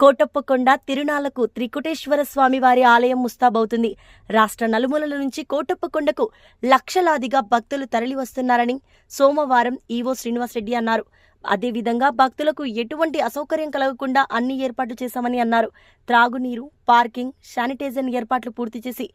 కోటప్పకొండ తిరునాలకు త్రికుటేశ్వర స్వామి వారి ఆలయం ముస్తాబవుతుంది. రాష్ట్ర నలుమూలల నుంచి కోటప్పకొండకు లక్షలాదిగా భక్తులు తరలివస్తున్నారని సోమవారం ఈవో శ్రీనివాసరెడ్డి అన్నారు. అదేవిధంగా భక్తులకు ఎటువంటి అసౌకర్యం కలగకుండా అన్ని ఏర్పాట్లు చేశామని అన్నారు. త్రాగునీరు పార్కింగ్ శానిటైజర్ ఏర్పాట్లు పూర్తి చేసి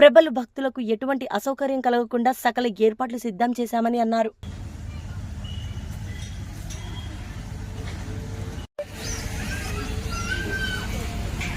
ప్రబలు భక్తులకు ఎటువంటి అసౌకర్యం కలగకుండా సకల ఏర్పాట్లు సిద్ధం చేశామని అన్నారు.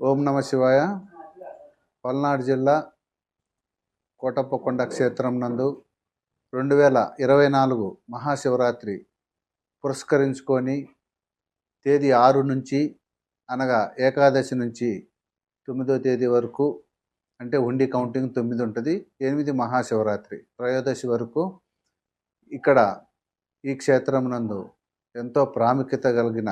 ఓం నమ శివాయ. పల్నాడు జిల్లా కోటప్పకొండ క్షేత్రం నందు రెండు వేల ఇరవై నాలుగు మహాశివరాత్రి పురస్కరించుకొని తేదీ ఆరు నుంచి అనగా ఏకాదశి నుంచి తొమ్మిదో తేదీ వరకు అంటే ఉండి కౌంటింగ్ తొమ్మిది ఉంటుంది ఎనిమిది మహాశివరాత్రి త్రయోదశి వరకు ఇక్కడ ఈ క్షేత్రం నందు ఎంతో ప్రాముఖ్యత కలిగిన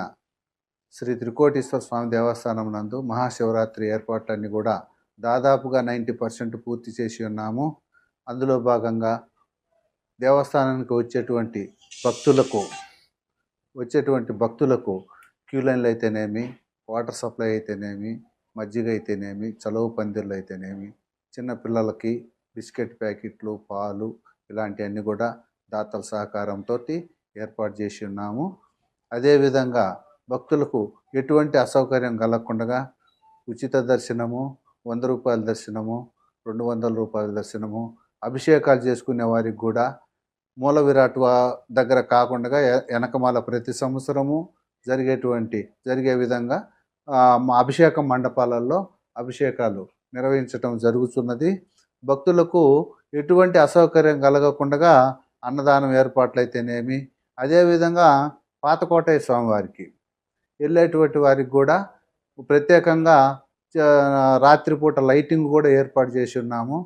శ్రీ త్రికోటేశ్వర స్వామి దేవస్థానం నందు మహాశివరాత్రి ఏర్పాట్లన్నీ కూడా దాదాపుగా నైంటీ పర్సెంట్ పూర్తి చేసి ఉన్నాము. అందులో భాగంగా దేవస్థానానికి వచ్చేటువంటి భక్తులకు వచ్చేటువంటి భక్తులకు క్యూ లైన్లు అయితేనేమి వాటర్ సప్లై అయితేనేమి మజ్జిగ అయితేనేమి చలువు పందిర్లు అయితేనేమి చిన్న పిల్లలకి బిస్కెట్ ప్యాకెట్లు పాలు ఇలాంటివన్నీ కూడా దాతల సహకారంతో ఏర్పాటు చేసి ఉన్నాము. అదేవిధంగా భక్తులకు ఎటువంటి అసౌకర్యం కలగకుండా ఉచిత దర్శనము వంద రూపాయల దర్శనము రెండు వందల రూపాయల దర్శనము అభిషేకాలు చేసుకునే వారికి కూడా మూల విరాట్ దగ్గర కాకుండా వెనకమాల ప్రతి సంవత్సరము జరిగేటువంటి జరిగే విధంగా అభిషేక మా మండపాలలో అభిషేకాలు నిర్వహించటం జరుగుతున్నది. భక్తులకు ఎటువంటి అసౌకర్యం కలగకుండా అన్నదానం ఏర్పాట్లయితేనేమి అదేవిధంగా పాతకోటయ్య స్వామివారికి వెళ్ళేటువంటి వారికి కూడా ప్రత్యేకంగా చ- రాత్రిపూట లైటింగ్ కూడా ఏర్పాటు చేసి ఉన్నాము.